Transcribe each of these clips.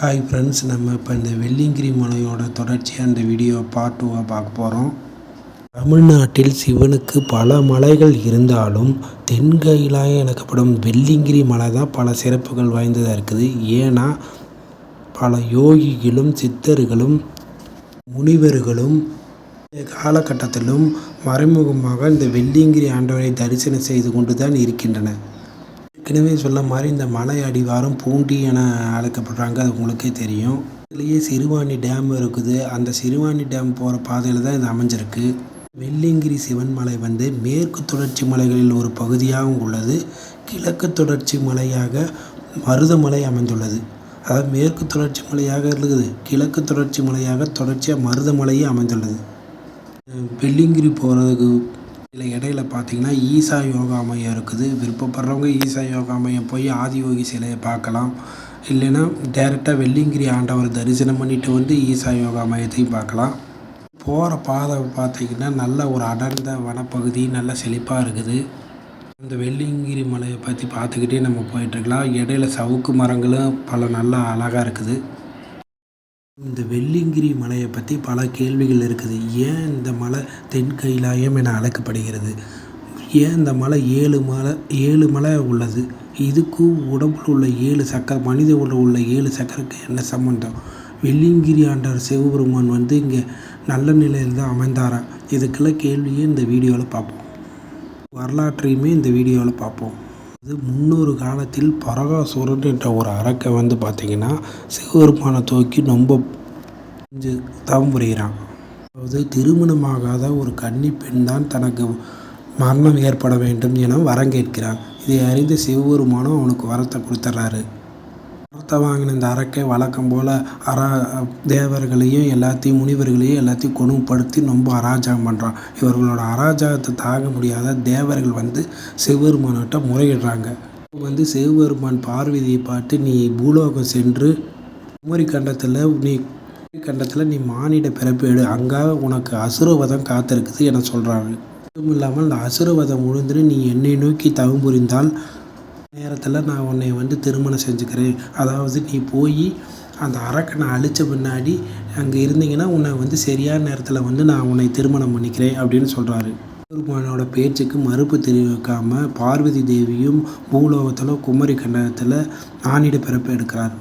Hi friends நம்ம இப்போ இந்த வெள்ளிங்கிரி மலையோட தொடர்ச்சியாக இந்த வீடியோ பார்ட் டூவாக பார்க்க போகிறோம் தமிழ்நாட்டில் சிவனுக்கு பல மலைகள் இருந்தாலும் தென்கையிலாக எனக்கப்படும் வெள்ளிங்கிரி மலை தான் பல சிறப்புகள் வாய்ந்ததாக இருக்குது. ஏன்னா பல யோகிகளும் சித்தர்களும் முனிவர்களும் காலகட்டத்திலும் மறைமுகமாக இந்த வெள்ளிங்கிரி ஆண்டவரை தரிசனம் செய்து கொண்டு தான் இருக்கின்றன ஏற்கனவே சொல்ல மாதிரி இந்த மலை அடிவாரம் பூண்டி என அழைக்கப்படுறாங்க அது உங்களுக்கே தெரியும். இதுலேயே சிறுவாணி டேம் இருக்குது. அந்த சிறுவாணி டேம் போகிற பாதையில் தான் இது அமைஞ்சிருக்கு. வெள்ளியங்கிரி சிவன் மலை வந்து மேற்கு தொடர்ச்சி மலைகளில் ஒரு பகுதியாகவும் உள்ளது. கிழக்கு தொடர்ச்சி மலையாக மருதமலை அமைந்துள்ளது. அதாவது மேற்கு தொடர்ச்சி மலையாக இருக்குது. கிழக்கு தொடர்ச்சி மலையாக தொடர்ச்சியாக மருதமலையும் அமைந்துள்ளது. வெள்ளியங்கிரி போகிறதுக்கு இதில் இடையில பார்த்தீங்கன்னா ஈசா யோகா மையம் இருக்குது. விருப்பப்படுறவங்க ஈசா யோகா மையம் போய் ஆதியோகி சிலையை பார்க்கலாம். இல்லைன்னா டேரெக்டாக வெள்ளிங்கிரி ஆண்டவர் தரிசனம் பண்ணிட்டு வந்து ஈசா யோகா மையத்தையும் பார்க்கலாம். போகிற பாதை பார்த்தீங்கன்னா நல்ல ஒரு அடர்ந்த வனப்பகுதி நல்ல செழிப்பாக இருக்குது. இந்த வெள்ளிங்கிரி மலையை பற்றி பார்த்துக்கிட்டே நம்ம போயிட்டுருக்கலாம் இடையில சவுக்கு மரங்களும் பல நல்லா அழகாக இருக்குது. இந்த வெள்ளியங்கிரி மலையை பற்றி பல கேள்விகள் இருக்குது. ஏன் இந்த மலை தென் கைலாயம் என அழைக்கப்படுகிறது? ஏன் இந்த மலை ஏழு மலை ஏழு மலை உள்ளது? இதுக்கும் உடம்பில் உள்ள ஏழு சக்கர மனித உடல் உள்ள ஏழு சக்கரக்கு என்ன சம்மந்தம் வெள்ளியங்கிரி ஆண்டவர் சிவபெருமான் வந்து இங்கே நல்ல நிலையில் தான் அமைந்தாரா? இதுக்கெல்லாம் கேள்வியே இந்த வீடியோவில் பார்ப்போம். வரலாற்றையுமே இந்த வீடியோவில் பார்ப்போம். அது முன்னொரு காலத்தில் பரகாசுரன் என்ற ஒரு அரக்கை வந்து பார்த்திங்கன்னா சிவபெருமானை தூக்கி ரொம்ப கொஞ்சம் புரிகிறான். அதாவது திருமணமாகாத ஒரு கன்னி பெண் தான் தனக்கு மரணம் ஏற்பட வேண்டும் என வரம் கேட்கிறான் இதை அறிந்து சிவபெருமானும் அவனுக்கு வரத்தை கொடுத்துட்றாரு வரத்தை வாங்கின இந்த அரக்கை வழக்கம் போல் அரா தேவர்களையும் எல்லாத்தையும் முனிவர்களையும் எல்லாத்தையும் கொடுமைப்படுத்தி ரொம்ப அராஜகம் பண்ணுறான் இவர்களோட அராஜகத்தை தாங்க முடியாத தேவர்கள் வந்து சிவபெருமான்கிட்ட முறையிடுறாங்க. வந்து சிவபெருமான் பார்வதியை பார்த்து நீ பூலோகம் சென்று குமரி கண்டத்தில் நீ குமரி கண்டத்தில் நீ மானிட பிறப்பு எடு. அங்கே உனக்கு அசுரவதம் காத்திருக்குது என சொல்கிறாங்க அதுவும் இல்லாமல் அந்த அசுரவதம் உழுந்துட்டு நீ என்னை நோக்கி தவம் புரிந்தால் நேரத்தில் நான் உன்னை வந்து திருமணம் செஞ்சுக்கிறேன். அதாவது நீ போய் அந்த அரக்கனை அழித்த பின்னாடி அங்கே இருந்தீங்கன்னா உன்னை வந்து சரியான நேரத்தில் வந்து நான் உன்னை திருமணம் பண்ணிக்கிறேன் அப்படின்னு சொல்கிறாரு பெருமானோட பேச்சுக்கு மறுப்பு தெரிவிக்காமல் பார்வதி தேவியும் பூலோகத்தில் குமரி கண்டத்தில் மானிட பிறப்பு எடுக்கிறார்.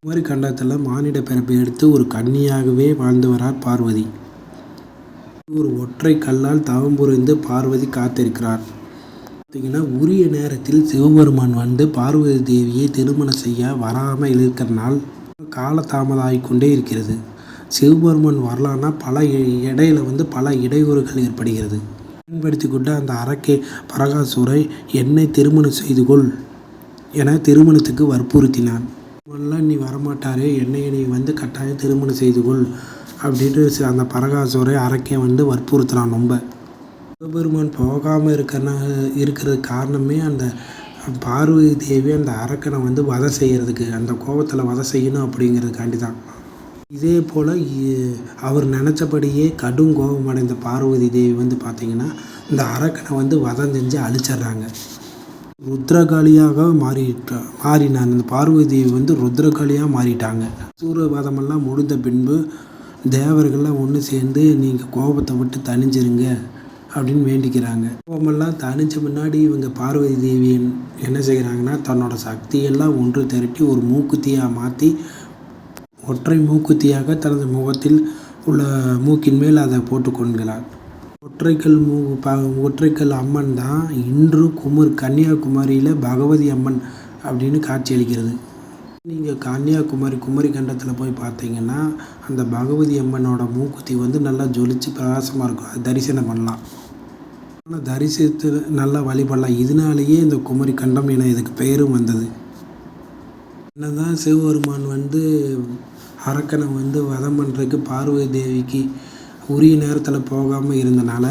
குமரி கண்டத்தில் மானிட பிறப்பு எடுத்து ஒரு கன்னியாகவே வாழ்ந்து வரார் பார்வதி. ஒரு ஒற்றை கல்லால் தவம் புரிந்து பார்வதி காத்திருக்கிறார். பார்த்தீங்கன்னா உரிய நேரத்தில் சிவபெருமான் வந்து பார்வதி தேவியை திருமணம் செய்ய வராமல் இருக்கிறனால் காலதாமதம் ஆகிக்கொண்டே இருக்கிறது. சிவபெருமான் வரலான்னா பல இடையில வந்து பல இடையூறுகள் ஏற்படுகிறது. பயன்படுத்தி கொண்டு அந்த அரக்கே பரகாசுரை என்னை திருமணம் செய்து கொள் என திருமணத்துக்கு வற்புறுத்தினான். முதல்ல நீ வரமாட்டாரே என்னை நீ வந்து கட்டாயம் திருமணம் செய்து கொள் அப்படின்ட்டு அந்த பரகாசுரை அரக்கே வந்து வற்புறுத்துறான் ரொம்ப. சிவபெருமான் போகாமல் இருக்கிறனா இருக்கிறது காரணமே அந்த பார்வதி தேவி அந்த அரக்கனை வந்து வதை செய்கிறதுக்கு அந்த கோபத்தில் வதை செய்யணும் அப்படிங்கிறதுக்காண்டி தான். இதே போல் அவர் நினச்சபடியே கடும் கோபம் அடைந்த பார்வதி தேவி வந்து பார்த்திங்கன்னா இந்த அரக்கனை வந்து வதம் செஞ்சு அழிச்சிட்றாங்க. ருத்ரகாளியாக மாறிட்டா மாறினார் இந்த பார்வதி தேவி வந்து ருத்ரகாளியாக மாறிட்டாங்க. சூரியவாதமெல்லாம் முடிந்த பின்பு தேவர்கள்லாம் ஒன்று சேர்ந்து நீங்கள் கோபத்தை விட்டு தணிஞ்சிருங்க. அப்படின்னு வேண்டிக்கிறாங்க. கோபமெல்லாம் தணிச்ச முன்னாடி இவங்க பார்வதி தேவி என்ன செய்கிறாங்கன்னா தன்னோட சக்தியெல்லாம் ஒன்று திரட்டி ஒரு மூக்குத்தியாக மாற்றி ஒற்றை மூக்குத்தியாக தனது முகத்தில் உள்ள மூக்கின் மேல் அதை போட்டுக்கொள்கிறார் ஒற்றைக்கல் மூ ப ஒற்றைக்கல் அம்மன் தான் இன்று குமர் கன்னியாகுமரியில் பகவதி அம்மன் அப்படின்னு காட்சியளிக்கிறது நீங்கள் கன்னியாகுமரி குமரி கண்டத்தில் போய் பார்த்தீங்கன்னா அந்த பகவதி அம்மனோட மூக்குத்தி வந்து நல்லா ஜொலிச்சு பிரகாசமாக இருக்கும். அது தரிசனம் பண்ணலாம். தரிசித்து நல்லா வழிபடலாம். இதனாலேயே இந்த குமரி கண்டம் என இதுக்கு பெயரும் வந்தது. என்னதான் சிவபெருமான் வந்து அரக்கனை வந்து வதம் பண்ணுறதுக்கு பார்வதி தேவிக்கு உரிய நேரத்தில் போகாமல் இருந்தனால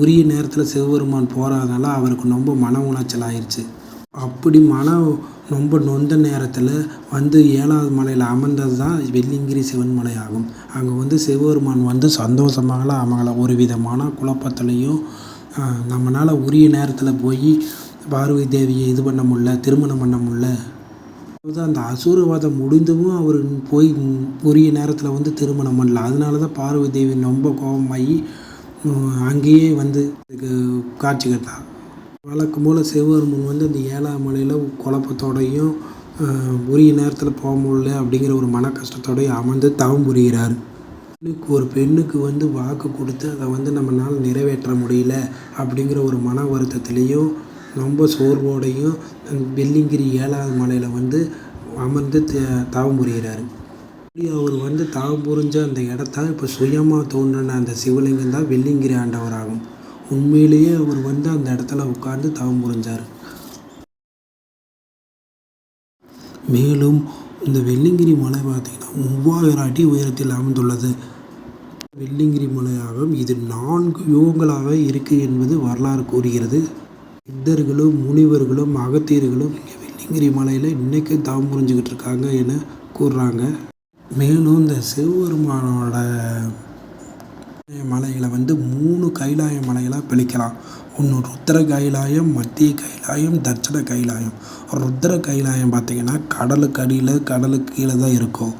உரிய நேரத்தில் சிவபெருமான் போகிறதுனால அவருக்கு ரொம்ப மன உளைச்சல் ஆயிடுச்சு அப்படி மன ரொம்ப நொந்த நேரத்தில் வந்து ஏழாவது மலையில் அமர்ந்தது தான் வெள்ளியங்கிரி சிவன் மலை ஆகும் அங்கே வந்து சிவபெருமான் வந்து சந்தோஷமாகலாம் அமகல ஒரு விதமான குழப்பத்துலேயும் நம்மளால் உரிய நேரத்தில் போய் பார்வதி தேவியை இது பண்ண முடில திருமணம் பண்ண முடில அதாவது அந்த அசூரவாதம் முடிந்தவும் அவர் போய் உரிய நேரத்தில் வந்து திருமணம் பண்ணல. அதனால தான் பார்வதி தேவி ரொம்ப கோபமாகி அங்கேயே வந்து காட்சி கொடுத்தா வழக்கம் போல் சிவபெருமன் வந்து அந்த ஏழாம் மலையில் குழப்பத்தோடையும் உரிய நேரத்தில் போக முடியல அப்படிங்கிற ஒரு மன கஷ்டத்தோடையும் அமர்ந்து தவம் புரிகிறார். பெண்ணுக்கு ஒரு பெண்ணுக்கு வந்து வாக்கு கொடுத்து அதை வந்து நம்மளால் நிறைவேற்ற முடியல அப்படிங்கிற ஒரு மன வருத்தத்துலேயும் ரொம்ப சோர்வோடையும் வெள்ளிங்கிரி ஏழாவது மலையில் வந்து அமர்ந்து த தவம் புரிகிறாரு. அப்படி அவர் வந்து தவம் புரிஞ்ச அந்த இடத்த இப்போ சுயமாக தோன்றின அந்த சிவலிங்கம் தான் வெள்ளிங்கிரி ஆண்டவராகும். உண்மையிலேயே அவர் வந்து அந்த இடத்துல உட்கார்ந்து தவம் புரிஞ்சார். மேலும் இந்த வெள்ளிங்கிரி மலை பார்த்திங்கன்னா மூவாயிரம் அடி உயரத்தில் அமைந்துள்ளது. வெள்ளிங்கிரி மலையாகும் இது நான்கு யுகங்களாக இருக்குது என்பது வரலாறு கூறுகிறது. சித்தர்களும் முனிவர்களும் அகத்தியர்களும் இங்கே வெள்ளிங்கிரி மலையில் இன்றைக்கும் தவம் புரிஞ்சுக்கிட்டு இருக்காங்க என கூறுறாங்க. மேலும் இந்த சிவபெருமானோட மலைகளை வந்து மூணு கைலாய மலைகளாக பிரிக்கலாம். ஒன்று ருத்ர கைலாயம் மத்திய கைலாயம் தட்சண கைலாயம். ருத்ர கைலாயம் பார்த்திங்கன்னா கடலுக்கு அடியில் கடலுக்கு கீழே தான் இருக்கும்.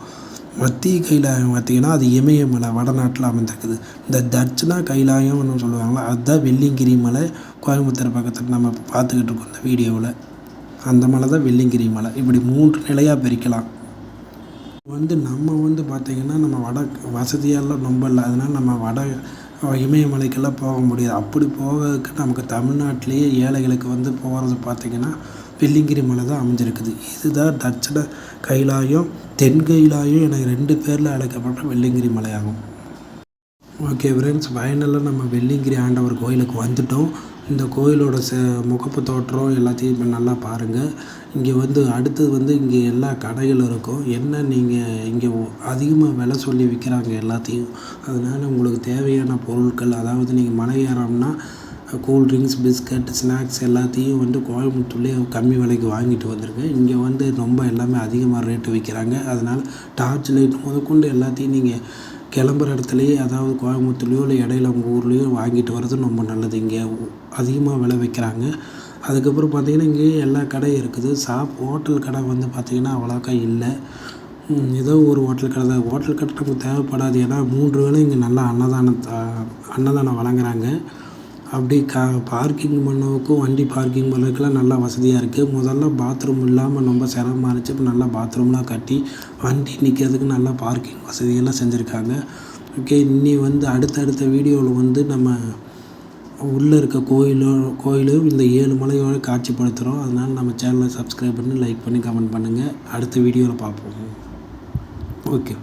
மத்திய கைலாயம் பார்த்திங்கன்னா அது இமயமலை வடநாட்டில் அமைந்திருக்குது. இந்த தட்சிணா கைலாயம்னு சொல்லுவாங்களா அதுதான் வெள்ளிங்கிரி மலை. கோயம்புத்தூர் பக்கத்தில் நம்ம பார்த்துக்கிட்டு இருக்கோம் இந்த வீடியோவில். அந்த மலை தான் வெள்ளிங்கிரி மலை. இப்படி மூன்று நிலையாக பிரிக்கலாம். வந்து நம்ம வந்து பார்த்திங்கன்னா நம்ம வட வசதியெல்லாம் ரொம்ப இல்லை. அதனால் நம்ம வட இமயமலைக்கெல்லாம் போக முடியாது. அப்படி போகிறதுக்கு நமக்கு தமிழ்நாட்டிலேயே ஏழைகளுக்கு வந்து போகிறது பார்த்திங்கன்னா வெள்ளிங்கிரி மலை தான் அமைஞ்சிருக்குது. இதுதான் தட்சிண கைலாயம் தென் கைலாயம் என ரெண்டு பேரில் அழைக்கப்பட்ட வெள்ளிங்கிரி மலையாகும். ஓகே ஃப்ரெண்ட்ஸ் ஃபைனலாக நம்ம வெள்ளிங்கிரி ஆண்டவர் கோயிலுக்கு வந்துட்டோம். இந்த கோயிலோட ச முகப்பு தோற்றம் எல்லாத்தையும் இப்போ நல்லா பாருங்கள் இங்கே வந்து அடுத்தது வந்து இங்கே எல்லா கடைகளும் இருக்கும். என்ன நீங்கள் இங்கே அதிகமாக விலை சொல்லி விற்கிறாங்க எல்லாத்தையும். அதனால் உங்களுக்கு தேவையான பொருட்கள் அதாவது நீங்கள் மலை ஏறோம்னா கூல்ட்ரிங்க்ஸ் பிஸ்கட் ஸ்நாக்ஸ் எல்லாத்தையும் வந்து கோயம்புத்தூர்லேயே கம்மி விலைக்கு வாங்கிட்டு வந்திருக்கேன் இங்கே வந்து ரொம்ப எல்லாமே அதிகமாக ரேட்டு விற்கிறாங்க அதனால் டார்ச் லைட் முதற்கொண்டு எல்லாத்தையும் நீங்கள் கிளம்புற இடத்துலையே அதாவது கோயம்புத்தூர்லேயோ இல்லை இடையில உங்கள் ஊர்லேயோ வாங்கிட்டு வர்றது ரொம்ப நல்லது. இங்கே அதிகமாக விளைவிக்கிறாங்க அதுக்கப்புறம் பார்த்திங்கன்னா இங்கேயே எல்லா கடையும் இருக்குது. சாப் ஹோட்டல் கடை வந்து பார்த்திங்கன்னா அவ்வளோக்கா இல்லை. ஏதோ ஒரு ஹோட்டல் கடை தான். ஹோட்டல் கடை நமக்கு தேவைப்படாது. ஏன்னா மூன்று வேளை இங்கே நல்லா அன்னதானம் அன்னதானம் வழங்குறாங்க. அப்படி கா பார்க்கிங் பண்ணவுக்கும் வண்டி பார்க்கிங் பண்ணுறதுக்குலாம் நல்லா வசதியாக இருக்குது முதல்ல பாத்ரூம் இல்லாமல் ரொம்ப சிரமமாக இருந்துச்சு. இப்போ நல்லா பாத்ரூம்லாம் கட்டி வண்டி நிற்கிறதுக்கு நல்லா பார்க்கிங் வசதியெல்லாம் செஞ்சுருக்காங்க. ஓகே இனி வந்து அடுத்தடுத்த வீடியோவில் வந்து நம்ம உள்ளே இருக்க கோயிலோ கோயிலும் இந்த ஏழு மலையோடு காட்சிப்படுத்துகிறோம் அதனால் நம்ம சேனலை சப்ஸ்கிரைப் பண்ணி லைக் பண்ணி கமெண்ட் பண்ணுங்கள் அடுத்த வீடியோவில் பார்ப்போம். ஓகே